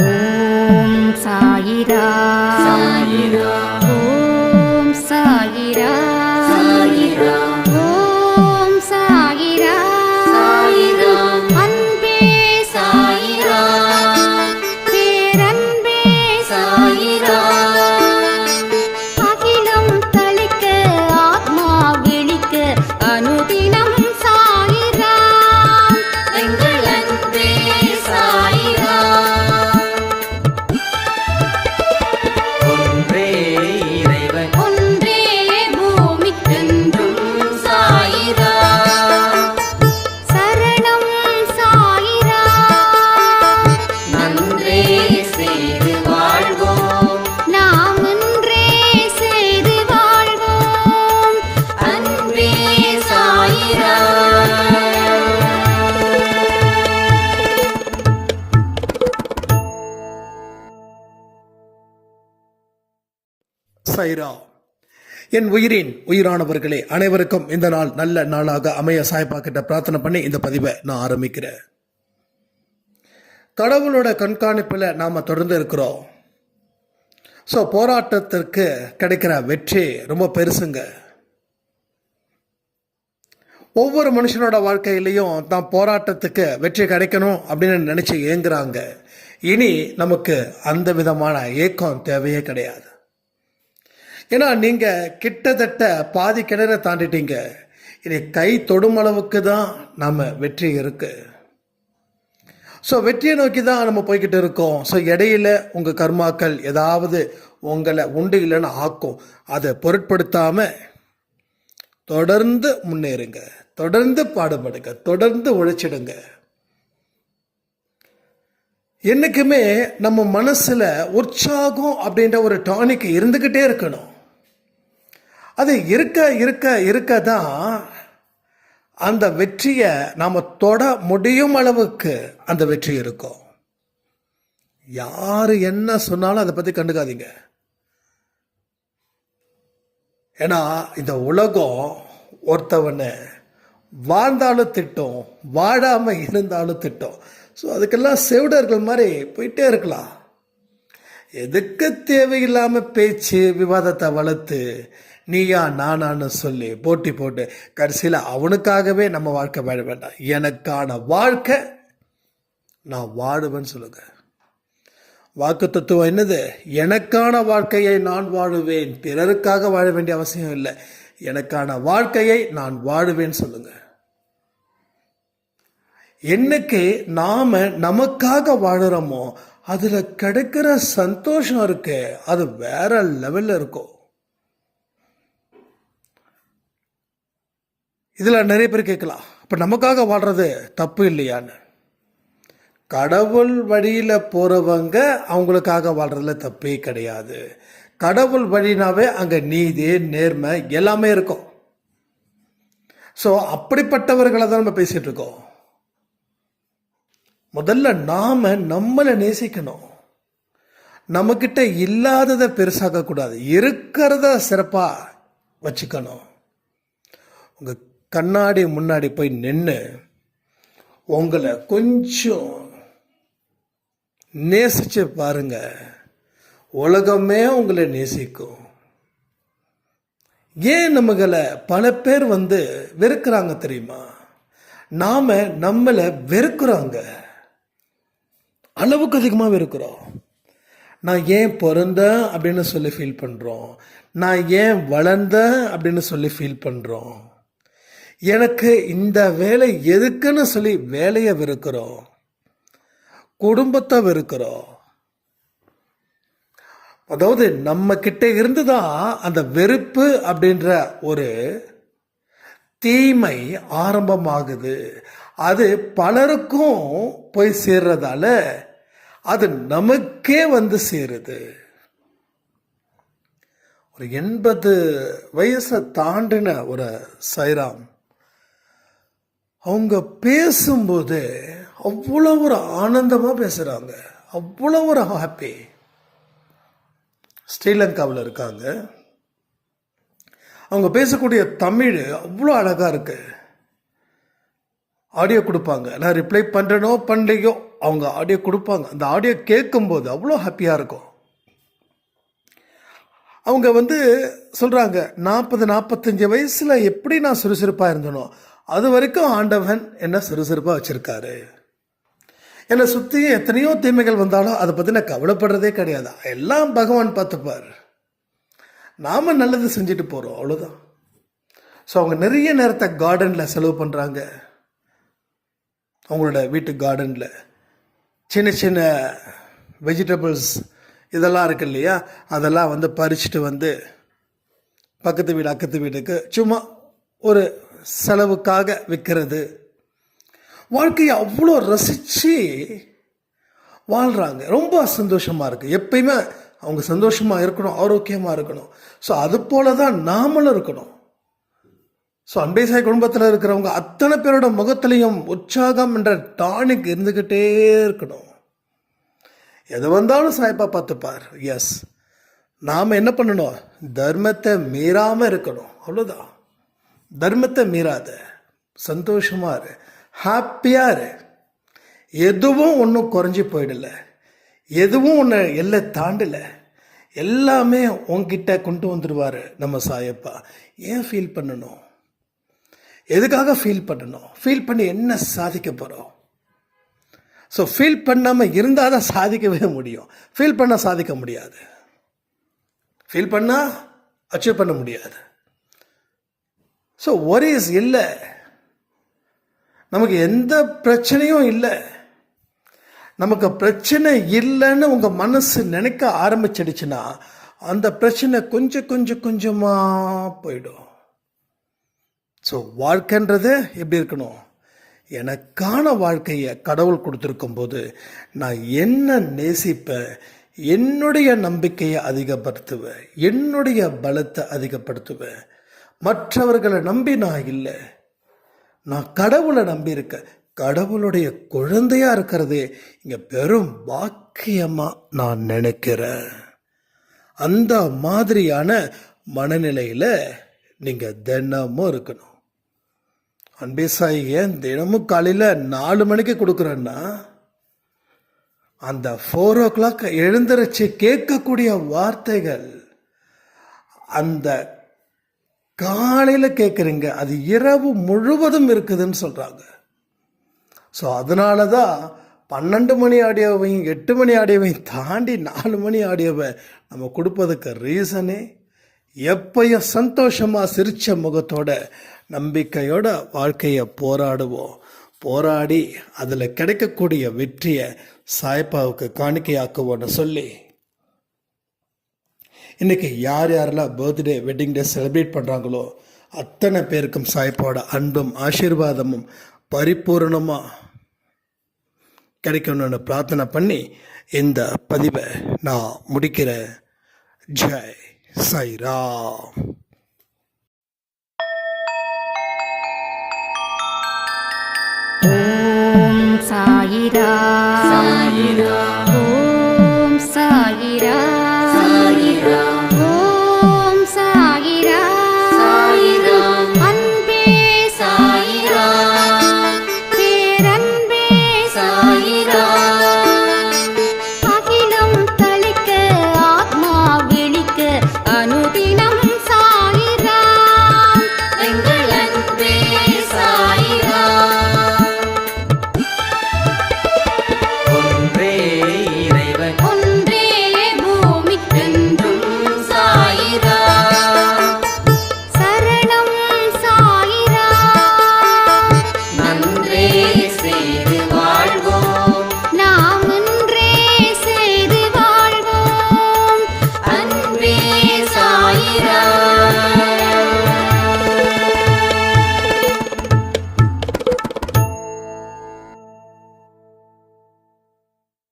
ஓம் சாயிரா சைரா என் உயிரின் உயிரானவர்களே அனைவருக்கும் இந்த நாள் நல்ல நாளாக அமைய சாய்பா கிட்ட பிரார்த்தனை பண்ணி இந்த பதிவை நான் ஆரம்பிக்கிறேன். கடவுளோட கண்காணிப்பில் நாம் தொடர்ந்து இருக்கிறோம். ஸோ போராட்டத்திற்கு கிடைக்கிற வெற்றி ரொம்ப பெருசுங்க. ஒவ்வொரு மனுஷனோட வாழ்க்கையிலையும் தான் போராட்டத்துக்கு வெற்றி கிடைக்கணும் அப்படின்னு நினைச்சு ஏங்குறாங்க. இனி நமக்கு அந்த விதமான ஏக்கம் தேவையே கிடையாது. ஏன்னா நீங்கள் கிட்டத்தட்ட பாதி கிணற தாண்டிட்டீங்க. இனி கை தொடும் அளவுக்கு தான் நம்ம வெற்றி இருக்குது ஸோ வெற்றியை நோக்கி தான் நம்ம போய்கிட்டு இருக்கோம். ஸோ இடையில உங்கள் கர்மாக்கள் ஏதாவது உங்களை உண்டு இல்லைன்னு ஆக்கும். அதை பொருட்படுத்தாமல் தொடர்ந்து முன்னேறுங்க. தொடர்ந்து பாடுபடுங்க. தொடர்ந்து உழைச்சிடுங்க. என்னைக்குமே நம்ம மனசில் உற்சாகம் அப்படின்ற ஒரு டானிக் இருந்துக்கிட்டே இருக்கணும். அது இருக்க இருக்க இருக்க தான் அந்த வெற்றியை நாம் தொட முடியும் அளவுக்கு அந்த வெற்றி இருக்கும். யார் என்ன சொன்னாலும் அதை பற்றி கண்டுக்காதீங்க. ஏன்னா இந்த உலகம் ஒருத்தவனை வாழ்ந்தாலும் திட்டம் வாழாமல் இருந்தாலும் திட்டம். ஸோ அதுக்கெல்லாம் செவிடர்கள் மாதிரி போயிட்டே இருக்கலாம். எதுக்கு தேவையில்லாமல் பேச்சு விவாதத்தை வளர்த்து நீயா நானான்னு சொல்லி போட்டி போட்டு கடைசியில் அவனுக்காகவே நம்ம வாழ்க்கை வாழ வேண்டாம். எனக்கான வாழ்க்கை நான் வாழுவேன்னு சொல்லுங்க. வாக்கு தத்துவம் என்னது? எனக்கான வாழ்க்கையை நான் வாழுவேன். பிறருக்காக வாழ வேண்டிய அவசியம் இல்லை. எனக்கான வாழ்க்கையை நான் வாழுவேன் சொல்லுங்க. என்னைக்கு நாம நமக்காக வாழுறோமோ அதில் கிடைக்கிற சந்தோஷம் இருக்கு. அது வேற லெவலில் இருக்கும். இதில் நிறைய பேர் கேட்கலாம் இப்போ நமக்காக வாழ்கிறது தப்பு இல்லையான்னு. கடவுள் வழியில் போகிறவங்க அவங்களுக்காக வாழ்கிறதுல தப்பே கிடையாது. கடவுள் வழினாவே அங்கே நீதி நேர்மை எல்லாமே இருக்கும். ஸோ அப்படிப்பட்டவர்களை தான் நம்ம பேசிகிட்டு இருக்கோம். முதல்ல நாம் நம்மளை நேசிக்கணும். நம்மக்கிட்ட இல்லாததை பெருசாக்கக்கூடாது. இருக்கிறத சிறப்பாக வச்சுக்கணும். உங்கள் கண்ணாடி முன்னாடி போய் நின்று உங்களை கொஞ்சம் நேசிச்சு பாருங்க. உலகமே உங்களை நேசிக்கும். ஏன் நம்மகளை பல பேர் வந்து வெறுக்கிறாங்க தெரியுமா? நாம நம்மளை வெறுக்கிறோங்க. அளவுக்கு அதிகமாக வெறுக்கிறோம். நான் ஏன் பிறந்தேன் அப்படின்னு சொல்லி ஃபீல் பண்ணுறோம் நான் ஏன் வளர்ந்தேன் அப்படின்னு சொல்லி ஃபீல் பண்ணுறோம் எனக்கு இந்த வேலை எதுக்குன்னு சொல்லி வேலையை வெறுக்கிறோம். குடும்பத்தை வெறுக்கிறோம். அதாவது நம்ம கிட்ட இருந்து தான் அந்த வெறுப்பு அப்படின்ற ஒரு தீமை ஆரம்பமாகுது. அது பலருக்கும் போய் சேர்றதால அது நமக்கே வந்து சேருது. ஒரு எண்பது வயசை தாண்டின ஒரு சைராம் அவங்க பேசும்போது அவ்வளோ ஒரு ஆனந்தமாக பேசுகிறாங்க அவ்வளோ ஒரு ஹாப்பி ஸ்ரீலங்காவில் இருக்காங்க. அவங்க பேசக்கூடிய தமிழ் அவ்வளோ அழகாக இருக்கு. ஆடியோ கொடுப்பாங்க. நான் ரிப்ளை பண்ணுறேனோ பண்ணலையோ அவங்க ஆடியோ கொடுப்பாங்க. அந்த ஆடியோ கேட்கும்போது அவ்வளோ ஹாப்பியாக இருக்கும். அவங்க வந்து சொல்கிறாங்க நாற்பது நாற்பத்தஞ்சு வயசில் எப்படி நான் சுறுசுறுப்பாக இருந்தனோ அது வரைக்கும் ஆண்டவன் என்ன சுறுசுறுப்பாக வச்சுருக்காரு. என்னை சுற்றியும் எத்தனையோ தீமைகள் வந்தாலும் அதை பற்றி நான் கவலைப்படுறதே கிடையாது. எல்லாம் பகவான் பார்த்துப்பார். நாம் நல்லது செஞ்சுட்டு போகிறோம் அவ்வளோதான் ஸோ அவங்க நிறைய நேரத்தை கார்டனில் செலவு பண்ணுறாங்க அவங்களோட வீட்டு கார்டனில் சின்ன சின்ன வெஜிடபிள்ஸ் இதெல்லாம் இருக்கு இல்லையா? அதெல்லாம் வந்து பறிச்சுட்டு வந்து பக்கத்து வீடு அக்கத்து வீட்டுக்கு சும்மா ஒரு செலவுக்காக விற்கிறது வாழ்க்கையை அவ்வளோ ரசித்து வாழ்கிறாங்க ரொம்ப சந்தோஷமாக இருக்குது எப்பயுமே அவங்க சந்தோஷமாக இருக்கணும் ஆரோக்கியமாக இருக்கணும். ஸோ அது போல தான் நாமளும் இருக்கணும். ஸோ அன்பேசாய் குடும்பத்தில் இருக்கிறவங்க அத்தனை பேரோட முகத்திலையும் உற்சாகம் என்ற டானிக் இருந்துக்கிட்டே இருக்கணும். எது வந்தாலும் சாய்ப்பா பார்த்துப்பார். எஸ் நாம் என்ன பண்ணணும்? தர்மத்தை மீறாமல் இருக்கணும். அவ்வளோதான் தர்மத்தை மீறாத சந்தோஷமாக இரு ஹாப்பியாக இரு. எதுவும் ஒன்றும் குறைஞ்சி போயிடல. எதுவும் ஒன்று எல்லை தாண்டல. எல்லாமே உன்கிட்ட கொண்டு வந்துடுவார் நம்ம சாயப்பா. ஏன் ஃபீல் பண்ணணும்? எதுக்காக ஃபீல் பண்ணணும்? ஃபீல் பண்ணி என்ன சாதிக்க போகிறோம் ஸோ ஃபீல் பண்ணாமல் இருந்தால் தான் சாதிக்கவே முடியும். ஃபீல் பண்ணால் சாதிக்க முடியாது. ஃபீல் பண்ணால் அச்சீவ் பண்ண முடியாது. ஸோ ஒரேஸ் இல்லை நமக்கு எந்த பிரச்சனையும் இல்லை நமக்கு பிரச்சனை இல்லைன்னு உங்கள் மனசு நினைக்க ஆரம்பிச்சிடுச்சுன்னா அந்த பிரச்சனை கொஞ்சம் கொஞ்சம் கொஞ்சமாக போயிடும். ஸோ வாழ்க்கைன்றது எப்படி இருக்கணும்? எனக்கான வாழ்க்கையை கடவுள் கொடுத்துருக்கும் போது நான் என்ன நேசிப்பேன்? என்னுடைய நம்பிக்கையை அதிகப்படுத்துவேன். என்னுடைய பலத்தை அதிகப்படுத்துவேன். மற்றவர்களை நம்பி நான் இல்லை. நான் கடவுளை நம்பி இருக்கேன் கடவுளுடைய குழந்தையா இருக்கிறதே இங்கே பெரும் பாக்கியமாக நான் நினைக்கிறேன். அந்த மாதிரியான மனநிலையில் நீங்கள் தினமும் இருக்கணும். அன்பே சாயி ஏன் தினமும் காலையில் நாலு மணிக்கு கொடுக்குறேன்னா அந்த ஃபோர் ஓ கிளாக் எழுந்திரிச்சு கேட்கக்கூடிய வார்த்தைகள் அந்த காலையில் கேட்குறீங்க அது இரவு முழுவதும் இருக்குதுன்னு சொல்கிறாங்க ஸோ அதனால தான் பன்னெண்டு மணி ஆடியோவையும் எட்டு மணி ஆடியோவையும் தாண்டி நாலு மணி ஆடியோவை நம்ம கொடுப்பதுக்கு ரீசனே எப்பயும் சந்தோஷமாக சிரித்த முகத்தோட நம்பிக்கையோட வாழ்க்கையை போராடுவோம். போராடி அதில் கிடைக்கக்கூடிய வெற்றியை சாய்ப்பாவுக்கு காணிக்கையாக்குவோன்னு சொல்லி இன்னைக்கு யார் யாரெல்லாம் பர்த்டே வெட்டிங் டே செலிப்ரேட் பண்ணுறாங்களோ அத்தனை பேருக்கும் சாய்ப்பாவோட அன்பும் ஆசீர்வாதமும் பரிபூர்ணமாக கிடைக்கணும்னு பிரார்த்தனை பண்ணி இந்த பதிவை நான் முடிக்கிறேன் ஜெய் சாய்ராம். ஓம் சாயிரா சாயிரா